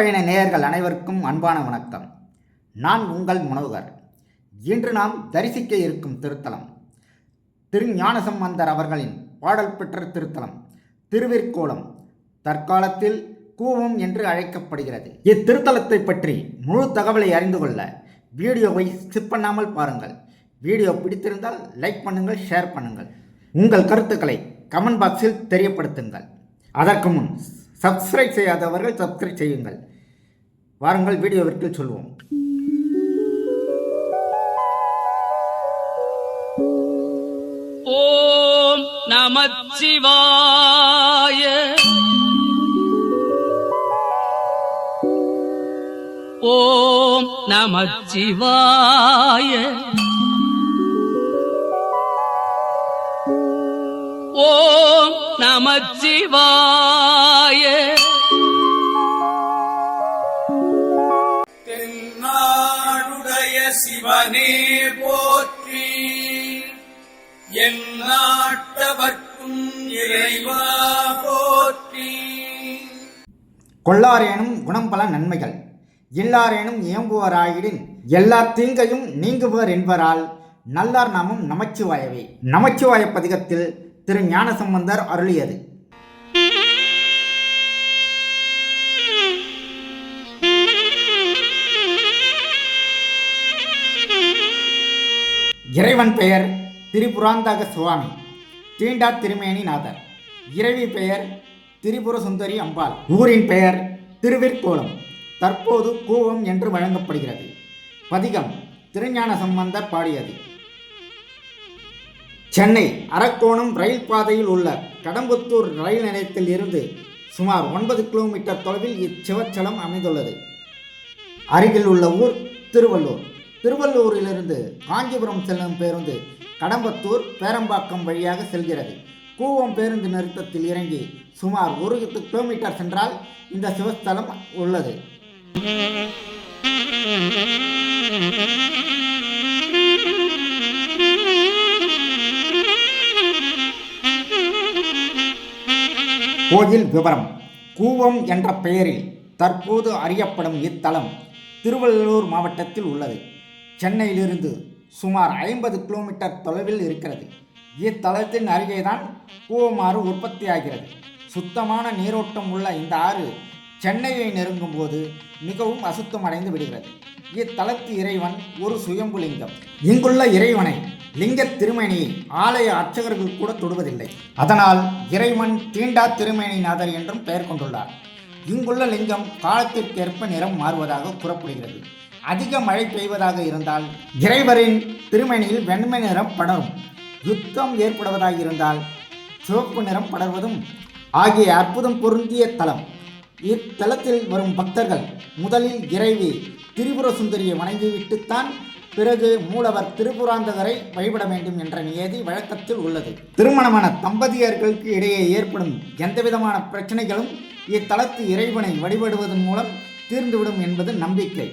பயண நேயர்கள் அனைவருக்கும் அன்பான வணக்கம். நான் உங்கள் மனோகர் இன்று நாம் தரிசிக்க இருக்கும் திருத்தலம் திருஞானசம்பந்தர் அவர்களின் பாடல் பெற்ற திருத்தலம் திருவிற்கோளம் தற்காலத்தில் கூவம் என்று அழைக்கப்படுகிறது. இத்திருத்தலத்தை பற்றி முழு தகவலை அறிந்து கொள்ள வீடியோவை ஸ்கிப் பண்ணாமல் பாருங்கள். வீடியோ பிடித்திருந்தால் லைக் பண்ணுங்கள் ஷேர் பண்ணுங்கள். உங்கள் கருத்துக்களை கமெண்ட் பாக்ஸில் தெரியப்படுத்துங்கள். அதற்கு முன் சப்ஸ்கிரைப் செய்யாதவர்கள் சப்ஸ்கிரைப் செய்யுங்கள். வாருங்கள் வீடியோவிற்கு சொல்வோம். ஓம் நமச்சிவாய. ஓம் நமச்சிவாய. ஓம் நமச்சிவாய. சிவனே போற்றி. என் நாட்டவர்க்கும் இறைவா போற்றி. கொள்ளாரேனும் குணம் பல நன்மைகள் இல்லாரேனும் இயம்புவராயிடின் எல்லா தீங்கையும் நீங்குவர் என்பரால் நல்லார் நாமும் நமச்சிவாயவே. நமச்சிவாய பதிகத்தில் திரு ஞானசம்பந்தர் அருளியது. இறைவன் பெயர் திரிபுராந்தக சுவாமி தீண்டா திருமேனிநாதர் இறைவி பெயர் திரிபுர சுந்தரி அம்பாள். ஊரின் பெயர் திருவிற்கோளம். தற்போது கூவம் என்று வழங்கப்படுகிறது. பதிகம் திருஞான சம்பந்தர் பாடியது. சென்னை அரக்கோணம் ரயில் பாதையில் உள்ள கடம்புத்தூர் ரயில் நிலையத்தில் இருந்து சுமார் ஒன்பது கிலோமீட்டர் தொலைவில் இச்சிவச்சலம் அமைந்துள்ளது. அருகில் உள்ள ஊர் திருவள்ளூர். திருவள்ளூரிலிருந்து காஞ்சிபுரம் செல்லும் பேருந்து கடம்பத்தூர் பேரம்பாக்கம் வழியாக செல்கிறது. கூவம் பேருந்து நிறுத்தத்தில் இறங்கி சுமார் ஒரு கிலோமீட்டர் சென்றால் இந்த சிவஸ்தலம் உள்ளது. கோயில் விவரம். கூவம் என்ற பெயரில் தற்போது அறியப்படும் இத்தலம் திருவள்ளூர் மாவட்டத்தில் உள்ளது. சென்னையிலிருந்து சுமார் ஐம்பது கிலோமீட்டர் தொலைவில் இருக்கிறது. இத்தலத்தின் அருகேதான் கூவமாறு உற்பத்தியாகிறது. சுத்தமான நீரோட்டம் உள்ள இந்த ஆறு சென்னையை நெருங்கும் போது மிகவும் அசுத்தமடைந்து விடுகிறது. இத்தலத்து இறைவன் ஒரு சுயம்புலிங்கம். இங்குள்ள இறைவனை லிங்க திருமேனியை ஆலய அர்ச்சகர்கள் கூட தொடுவதில்லை. அதனால் இறைவன் தீண்டா திருமேனிநாதர் என்றும் பெயர் கொண்டுள்ளார். இங்குள்ள லிங்கம் காலத்திற்கேற்ப நிறம் மாறுவதாக கூறப்படுகிறது. அதிக மழை பெய்வதாக இருந்தால் இறைவரின் திருமணியில் வெண்மை நிறம் படரும் யுத்தம் ஏற்படுவதாக இருந்தால் சிவப்பு நிறம் படர்வதும். ஆகிய அற்புதம் பொருந்திய தலம். இத்தலத்தில் வரும் பக்தர்கள் முதலில் இறைவி திரிபுர சுந்தரியை வணங்கிவிட்டுத்தான் பிறகு மூலவர் திருப்புராந்தகரை வழிபட வேண்டும் என்ற நியதி வழக்கத்தில் உள்ளது. திருமணமான தம்பதியர்களுக்கு இடையே ஏற்படும் எந்தவிதமான பிரச்சனைகளும் இத்தலத்து இறைவனை வழிபடுவதன் மூலம் தீர்ந்துவிடும் என்பது நம்பிக்கை.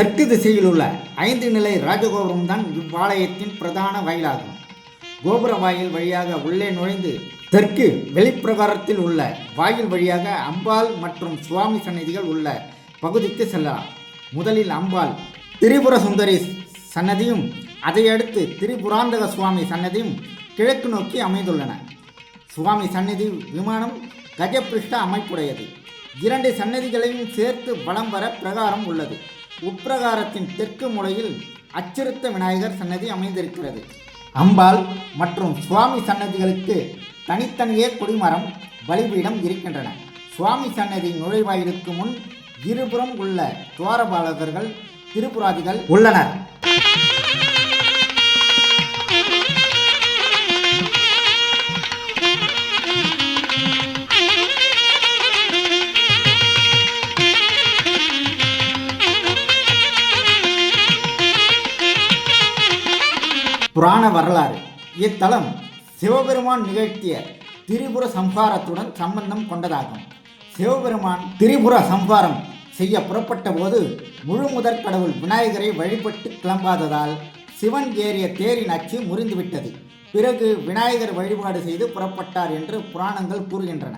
தெற்கு திசையில் உள்ள ஐந்து நிலை ராஜகோபுரம் தான் இவ்வாலயத்தின் பிரதான வாயிலாகும். கோபுர வாயில் வழியாக உள்ளே நுழைந்து தெற்கு வெளிப்பிரகாரத்தில் உள்ள வாயில் வழியாக அம்பாள் மற்றும் சுவாமி சன்னதிகள் உள்ள பகுதிக்கு செல்லலாம். முதலில் அம்பாள் திரிபுர சுந்தரி சன்னதியும் அதையடுத்து திரிபுராந்தக சுவாமி சன்னதியும் கிழக்கு நோக்கி அமைந்துள்ளன. சுவாமி சன்னதி விமானம் கஜபிருஷ்ட அமைப்புடையது. இரண்டு சன்னதிகளையும் சேர்த்து வலம் வர பிரகாரம் உள்ளது. உட்பிரகாரத்தின் தெற்கு மூலையில் அச்சுறுத்த விநாயகர் சன்னதி அமைந்திருக்கிறது. அம்பாள் மற்றும் சுவாமி சன்னதிகளுக்கு தனித்தனியே கொடிமரம் பலிபீடம் இருக்கின்றன. சுவாமி சன்னதி நுழைவாயிலுக்கு முன் இருபுறம் உள்ள துவாரபாலகர்கள் திருப்புராதிகள் உள்ளனர். புராண வரலாறு. இத்தலம் சிவபெருமான் நிகழ்த்திய திரிபுர சம்ஹாரத்துடன் சம்பந்தம் கொண்டதாகும். சிவபெருமான் திரிபுர சம்ஹாரம் செய்ய புறப்பட்ட போது முழு முதற் கடவுள் விநாயகரை வழிபட்டு கிளம்பாததால் சிவன் ஏறிய தேரின் அச்சு முறிந்துவிட்டது. பிறகு விநாயகர் வழிபாடு செய்து புறப்பட்டார் என்று புராணங்கள் கூறுகின்றன.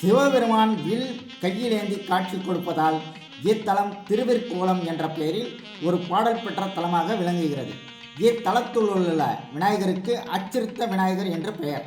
சிவபெருமான் வில் கையிலேந்தி காட்சி கொடுப்பதால் இத்தலம் திருவிற்கோலம் என்ற பெயரில் ஒரு பாடல் பெற்ற தலமாக விளங்குகிறது. இத்தலத்துள் உள்ள விநாயகருக்கு அச்சிறுத்த விநாயகர் என்று பெயர்.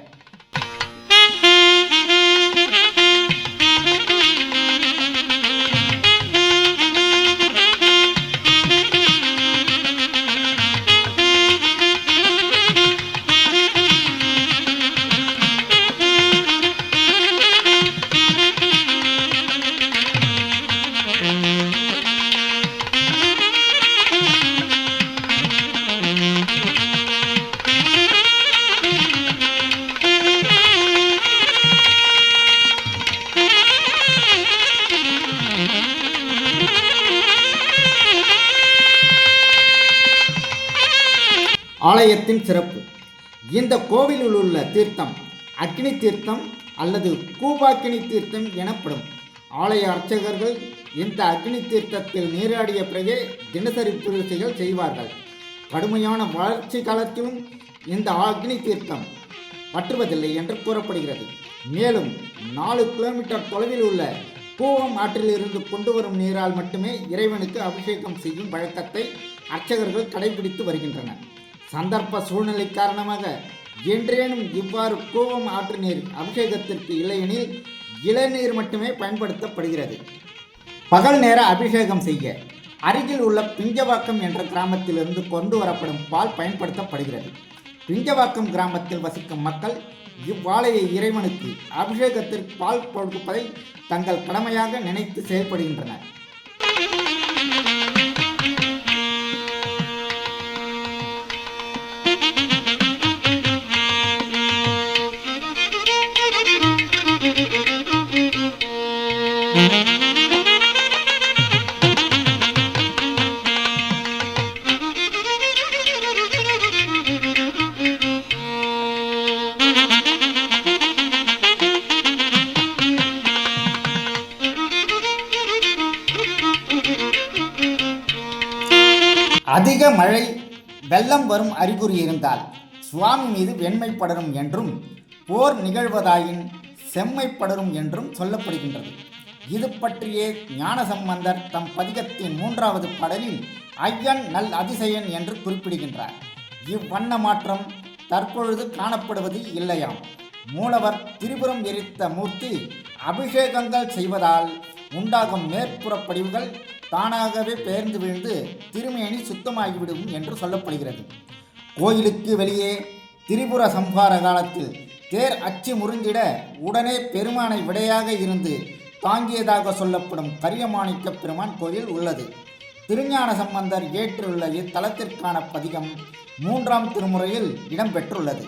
ஆலயத்தின் சிறப்பு. இந்த கோவிலில் உள்ள தீர்த்தம் அக்னி தீர்த்தம் அல்லது கூபாக்கினி தீர்த்தம் எனப்படும். ஆலய அர்ச்சகர்கள் இந்த அக்னி தீர்த்தத்தில் நீராடிய பிறகே தினசரி பூஜைகள் செய்வார்கள். கடுமையான வளர்ச்சி காலத்திலும் இந்த அக்னி தீர்த்தம் பற்றுவதில்லை என்று கூறப்படுகிறது. மேலும் நாலு கிலோமீட்டர் தொலைவில் உள்ள கூவம் ஆற்றிலிருந்து கொண்டு வரும் நீரால் மட்டுமே இறைவனுக்கு அபிஷேகம் செய்யும் வழக்கத்தை அர்ச்சகர்கள் கடைபிடித்து வருகின்றனர். சந்தர்ப்ப சூழ்நிலை காரணமாக என்றேனும் இவ்வாறு கூவம் ஆற்று நீர் அபிஷேகத்திற்கு இல்லையெனில் இளநீர் மட்டுமே பயன்படுத்தப்படுகிறது. பகல் நேர அபிஷேகம் செய்ய அருகில் உள்ள பிஞ்சவாக்கம் என்ற கிராமத்திலிருந்து கொண்டு வரப்படும் பால் பயன்படுத்தப்படுகிறது. பிஞ்சவாக்கம் கிராமத்தில் வசிக்கும் மக்கள் இவ்வாலையை இறைவனுக்கு அபிஷேகத்திற்கு பால் கொடுப்பதை தங்கள் கடமையாக நினைத்து செயல்படுகின்றனர். அதிக மழை வெள்ளம் வரும் அறிகுறி இருந்தால் சுவாமி மீது வெண்மை படரும் என்றும் போர் நிகழ்வதாயின் செம்மை படரும் என்றும் சொல்லப்படுகின்றது. இது பற்றியே ஞானசம்பந்தர் தம் பதிகத்தின் மூன்றாவது பாடலில் ஐயன் நல் அதிசயன் என்று குறிப்பிடுகின்றார். இவ்வண்ண மாற்றம் தற்பொழுது காணப்படுவது இல்லையாம். மூலவர் திரிபுரம் எரித்த மூர்த்தி அபிஷேகங்கள் செய்வதால் உண்டாகும் மேற்புற படிவுகள் தானாகவே பெயர்ந்து விழுந்து திருமேனி சுத்தமாகிவிடும் என்று சொல்லப்படுகிறது. கோயிலுக்கு வெளியே திரிபுர சம்ஹார காலத்தில் தேர் அச்சு முறிஞ்சிட உடனே பெருமானை விடையாக இருந்து தாங்கியதாக சொல்லப்படும் கரியமாணிக்க பெருமான் கோயில் உள்ளது. திருஞான சம்பந்தர் ஏற்றுள்ள இத்தலத்திற்கான பதிகம் மூன்றாம் திருமுறையில் இடம்பெற்றுள்ளது.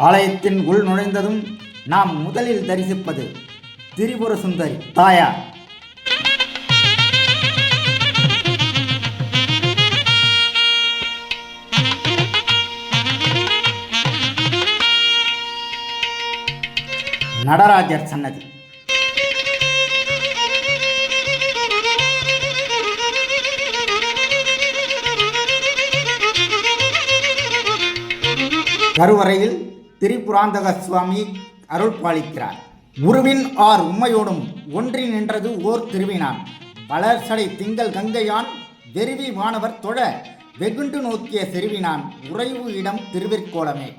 ஆலயத்தின் உள் நுழைந்ததும் நாம் முதலில் தரிசிப்பது திரிபுர சுந்தரி. தாயார் நடராஜர் சன்னதி. கருவறையில் திரிபுராந்தக சுவாமி அருள் பாலிக்கிறார் உருவின் ஆர் உம்மையோடும் ஒன்றி நின்றது ஓர் திருவினான். வளர்சடை திங்கள் கங்கையான் வெறுவி வானவர் தொழ வெகுண்டு நோக்கிய செருவினான் உறைவு இடம் திருவிற்கோலமே.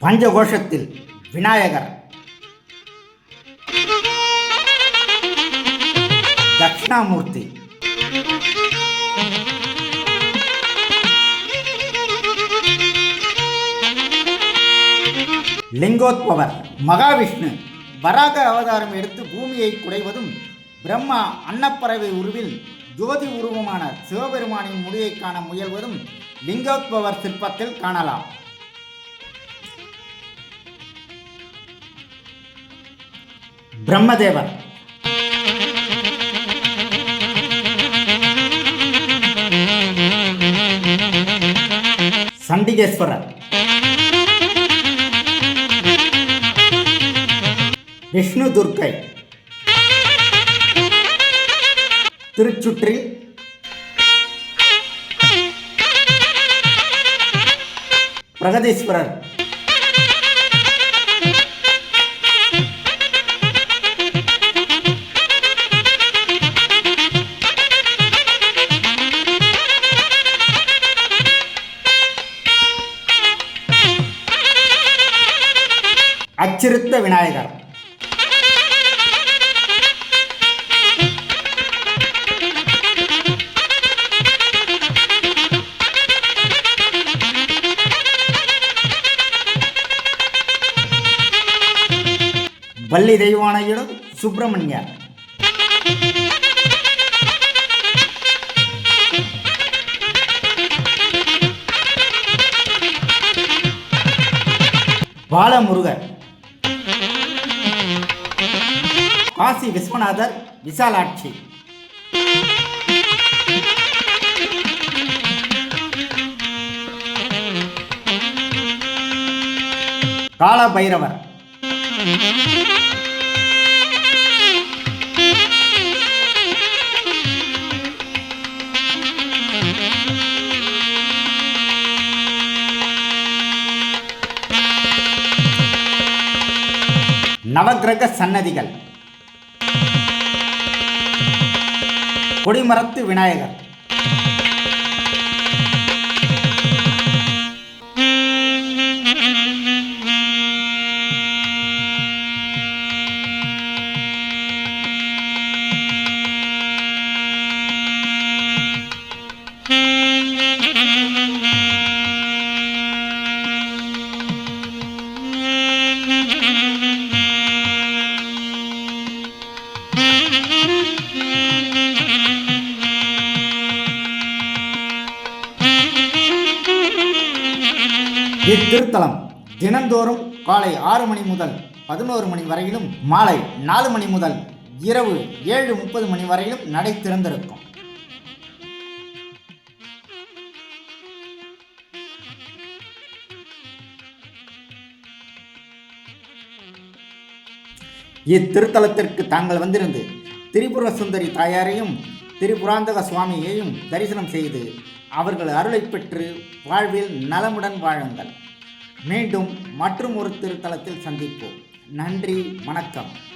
பஞ்சகோஷத்தில் விநாயகர். தட்சிணாமூர்த்தி. லிங்கோத்பவர் மகாவிஷ்ணு. வராக அவதாரம் எடுத்து பூமியை குடைவதும் பிரம்மா அன்னப்பறவை உருவில் ஜோதி உருவமான சிவபெருமானின் முடியை காண முயல்வதும் லிங்கோத்பவர் சிற்பத்தில் காணலாம். பிரம்மதேவர். சண்டிகேஸ்வரர். விஷ்ணு துர்க்கை. திருச்சுற்றில் பிரகதீஸ்வரர். அச்சிருத்த விநாயகர். வள்ளி தெய்வானையிடம் சுப்பிரமணியர் பாலமுருகர். காசி விஸ்வநாதர் விசாலாட்சி. கால பைரவர் நவகிரக சன்னதிகள். கொடிமரத்து விநாயகர். இத்திருத்தலம் தினந்தோறும் காலை ஆறு மணி முதல் பதினோரு மணி வரையிலும் மாலை நாலு மணி முதல் இரவு ஏழு முப்பது மணி வரையிலும் நடை திறந்திருக்கும் இத்திருத்தலத்திற்கு தாங்கள் வந்திருந்து திரிபுர சுந்தரி தாயாரையும் திரிபுராந்தக சுவாமியையும் தரிசனம் செய்து அவர்கள் அருளை பெற்று வாழ்வில் நலமுடன் வாழுங்கள். மீண்டும் மற்றும் ஒரு திருத்தலத்தில் சந்திப்போம். நன்றி வணக்கம்.